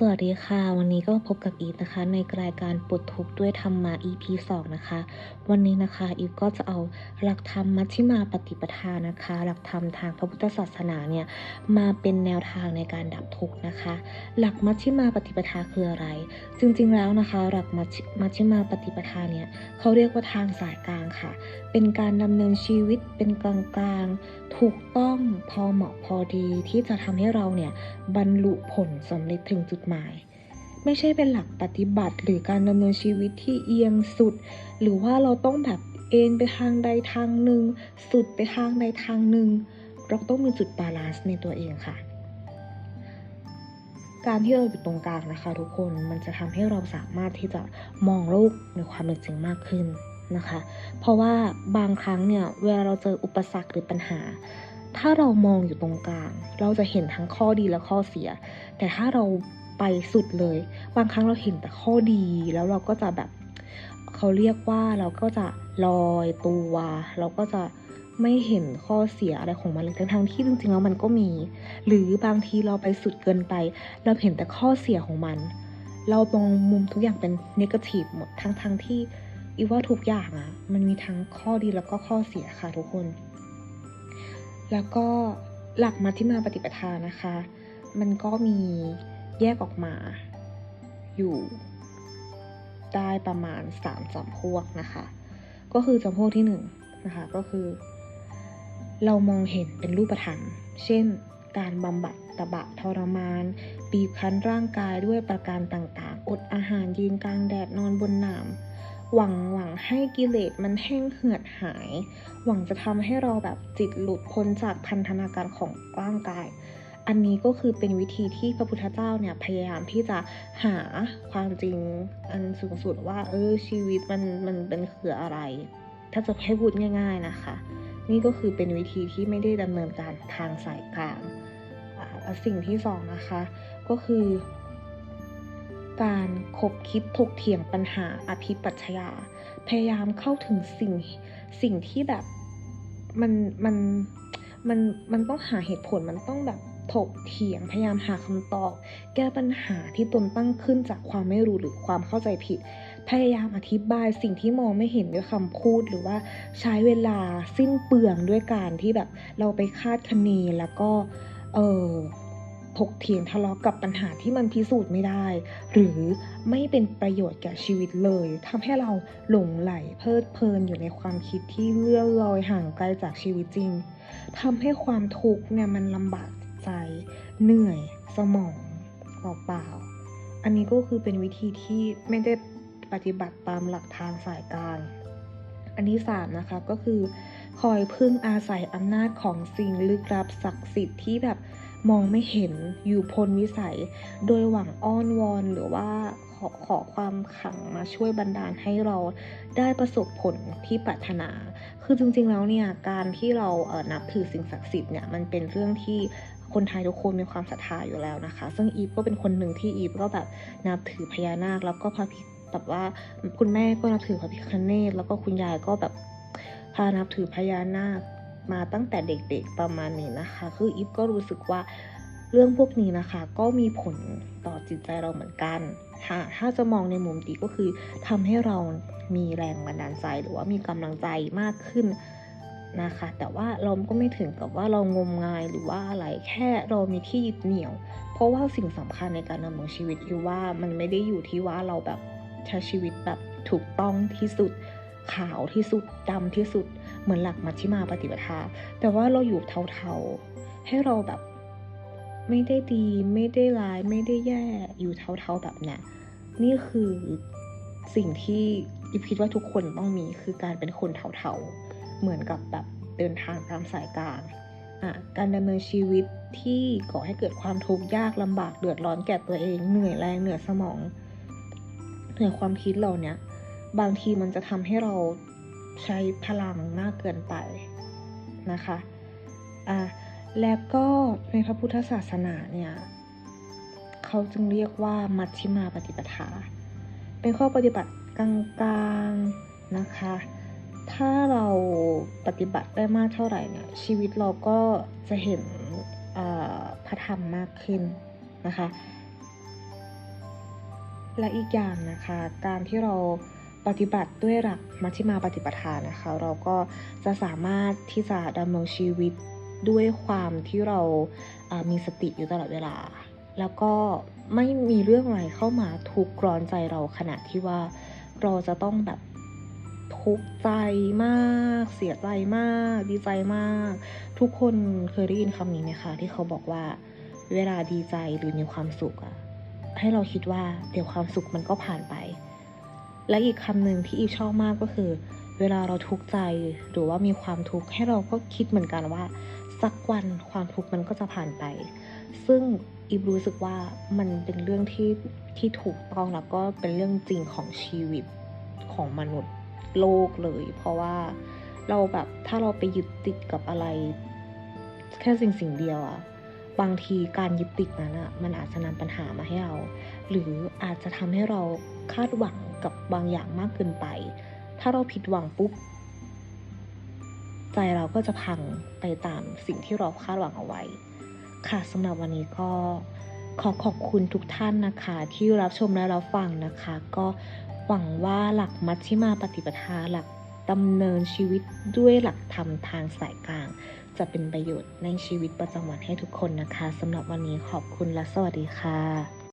สวัสดีค่ะ วันนี้ก็พบกับอีฟนะคะ ในรายการปลดทุกข์ด้วยธรรมะ EP 2 นะคะ วันนี้นะคะอีฟก็จะเอาหลักธรรมมัชฌิมาปฏิปทานะคะ หลักธรรมทางพระพุทธศาสนาเนี่ยมาเป็นแนวทางในการดับทุกข์นะคะ หลักมัชฌิมาปฏิปทาคืออะไร จริงๆแล้วนะคะ หลักมัชฌิมาปฏิปทาเนี่ยเขาเรียกว่าทางสายกลางค่ะ เป็นการดำเนินชีวิตเป็นกลางๆ ถูกต้องพอเหมาะพอดีที่จะทำให้เราเนี่ยบรรลุผลสำเร็จถึงจุดหมาย ไม่ใช่เป็นหลักปฏิบัติหรือการดำเนินชีวิตที่เอียงสุด หรือว่าเราต้องแบบเอ็นไปทางใดทางหนึ่ง สุดไปทางใดทางหนึ่ง เราต้องมีจุดบาลานซ์ในตัวเองค่ะ การที่เราอยู่ตรงกลางนะคะ ทุกคนมันจะทำให้เราสามารถที่จะมองโลกในความเป็นจริงมากขึ้น นะคะ เพราะว่าบางครั้งเนี่ยเวลาเราเจออุปสรรคหรือปัญหา ถ้าเรามองอยู่ตรงกลาง เราจะเห็นทั้งข้อดีและข้อเสีย แต่ถ้าเราไปสุดเลย บางครั้งเราเห็นแต่ข้อดีแล้วเราก็จะแบบเขาเรียกว่าเราก็จะลอยตัวเราก็จะไม่เห็นข้อเสียอะไรของมันเลยทั้งทงๆที่จริงๆแล้วมันก็มี หรือบางทีเราไปสุดเกินไป เราเห็นแต่ข้อเสียของมัน เรามองมุมทุกอย่างเป็นนกาทีฟหมดทั้งทั้งๆที่ อีว่าทุกอย่างอะมันมีทั้งข้อดีแล้วก็ข้อเสียค่ะทุกคน แล้วก็หลักมัชฌิมาปฏิปทานะคะ มันก็มีแยกออกมาอยู่ได้ประมาณสามจำพวกนะคะ ก็คือจำพวกที่หนึ่งนะคะก็คือ เรามองเห็นเป็นรูปธรรม เช่น การบำบัดตบะทรมาน บีบคั้นร่างกายด้วยประการต่างๆ อดอาหารยืนกลางแดดนอนบนหนาม หวังหวังให้กิเลสมันแห้งเหือดหาย หวังจะทำให้เราแบบจิตหลุดพ้นจากพันธนาการของร่างกาย อันนี้ก็คือเป็นวิธีที่พระพุทธเจ้าเนี่ยพยายามที่จะหาความจริงอันสูงสุดว่า เออชีวิตมันมันเป็นคืออะไร ถ้าจะให้พูดง่าย ๆนะคะ นี่ก็คือเป็นวิธีที่ไม่ได้ดำเนินการทางสายกลางแล้วสิ่งที่สองนะคะ ก็คือ การคบคิดถกเถียงปัญหาอภิปัชญา พยายามเข้าถึงสิ่งสิ่งที่แบบมันมันมันมันต้องหาเหตุผลมันต้องแบบถกเถียงพยายามหาคำตอบ แก้ปัญหาที่ตนตั้งขึ้นจากความไม่รู้หรือความเข้าใจผิด พยายามอธิบายสิ่งที่มองไม่เห็นด้วยคำพูดหรือว่าใช้เวลาสิ้นเปลืองด้วยการที่แบบเราไปคาดคะเนแล้วก็เออ ถกเถียงทะเลาะกับปัญหาที่มันพิสูจน์ไม่ได้ หรือไม่เป็นประโยชน์แก่ชีวิตเลยทำให้เราหลงไหลเพลิดเพลินอยู่ในความคิดที่เลื่อนลอยห่างไกลจากชีวิตจริงทำให้ความทุกข์เนี่ยมันลำบากใจเหนื่อยสมองเปล่าๆอันนี้ก็คือเป็นวิธีที่ไม่ได้ปฏิบัติตามหลักทางสายกลางอันที่สามนะคะก็คือคอยพึ่งอาศัยอำนาจของสิ่งลึกลับศักดิ์สิทธิ์ที่แบบ มองไม่เห็นอยู่พ้นวิสัย โดยหวังอ้อนวอนหรือว่าขอขอความขังมาช่วยบันดาลให้เราได้ประสบผลที่ปรารถนา คือจริงๆแล้วเนี่ยการที่เราเนับถือสิ่งศักดิ์สิทธิ์เนี่ยมันเป็นเรื่องที่คนไทยทุกคนมีความศรัทธาอยู่แล้วนะคะ ซึ่งอีฟก็เป็นคนหนึ่งที่อีฟก็แบบนับถือพญานาค แล้วก็พระพิแบบว่าคุณแม่ก็นับถือพระพิฆเนศแล้วก็คุณยายก็แบบพานับถือพญานาค มาตั้งแต่เด็กๆประมาณนี้นะคะ คืออีฟก็รู้สึกว่าเรื่องพวกนี้นะคะ ก็มีผลต่อจิตใจเราเหมือนกันถ้าถ้าจะมองในมุมดีก็คือทำให้เรามีแรงบันดาลใจหรือว่ามีกำลังใจมากขึ้นนะคะ แต่ว่าเราก็ไม่ถึงกับว่าเรางมงายหรือว่าอะไรแค่เรามีที่ยึดเหนี่ยว เพราะว่าสิ่งสำคัญในการดำเนินชีวิตคือว่ามันไม่ได้อยู่ที่ว่าเราแบบใช้ชีวิตแบบถูกต้องที่สุดขาวที่สุดดำที่สุด เหมือนหลักมัชฌิมาปฏิปทา แต่ว่าเราอยู่เทาๆ ให้เราแบบไม่ได้ดีไม่ได้ร้ายไม่ได้แย่อยู่เทาๆแบบเนี้ยนี่คือสิ่งที่อิฟคิดว่าทุกคนต้องมีคือการเป็นคนเทาๆ เหมือนกับแบบเดินทางตามสายกลางอะการดำเนินชีวิตที่ก่อให้เกิดความทุกข์ยากลำบากเดือดร้อนแก่ตัวเองเหนื่อยแรงเหนื่อยสมองเหนื่อยความคิดเราเนี่ยบางทีมันจะทำให้เรา ใช้พลังมากเกินไปนะคะอะแล้วก็ในพระพุทธศาสนาเนี่ยเขาจึงเรียกว่ามัชฌิมาปฏิปทา เป็นข้อปฏิบัติกลางๆนะคะ ถ้าเราปฏิบัติได้มากเท่าไหร่เนี่ยชีวิตเราก็จะเห็นพระธรรมมากขึ้นนะคะ และอีกอย่างนะคะการที่เรา ปฏิบัติด้วยหลักมัชฌิมาปฏิปทานะคะ เราก็จะสามารถที่จะดำรงชีวิตด้วยความที่เรามีสติอยู่ตลอดเวลา แล้วก็ไม่มีเรื่องอะไรเข้ามาทุกข์ร้อนใจเราขนาดที่ว่าเราจะต้องแบบทุกข์ใจมาก เสียใจมาก ดีใจมาก ทุกคนเคยได้ยินคำนี้ไหมคะที่เขาบอกว่าเวลาดีใจหรือมีความสุขอะให้เราคิดว่าเดี๋ยวความสุขมันก็ผ่านไป และอีกคำหนึ่งที่อีฟชอบมากก็คือ เวลาเราทุกข์ใจหรือว่ามีความทุกข์ให้เราก็คิดเหมือนกันว่า สักวันความทุกข์มันก็จะผ่านไป ซึ่งอีฟรู้สึกว่ามันเป็นเรื่องที่ที่ถูกต้องแล้วก็เป็นเรื่องจริงของชีวิตของมนุษย์โลกเลย เพราะว่าเราแบบถ้าเราไปยึดติดกับอะไร แค่สิ่งสิ่งเดียวอะบางทีการยึดติดนั้นอะมันอาจจะนำปัญหามาให้เรา หรืออาจจะทำให้เรา คาดหวังกับบางอย่างมากเกินไป ถ้าเราผิดหวังปุ๊บ ใจเราก็จะพังไปตามสิ่งที่เราคาดหวังเอาไว้ ค่ะสำหรับวันนี้ก็ขอขอบคุณทุกท่านนะคะ ที่รับชมและรับฟังนะคะ ก็หวังว่าหลักมัชฌิมาปฏิปทาหลักดำเนินชีวิตด้วยหลักธรรมทางสายกลาง จะเป็นประโยชน์ในชีวิตประจำวันให้ทุกคนนะคะสำหรับวันนี้ขอบคุณและสวัสดีค่ะ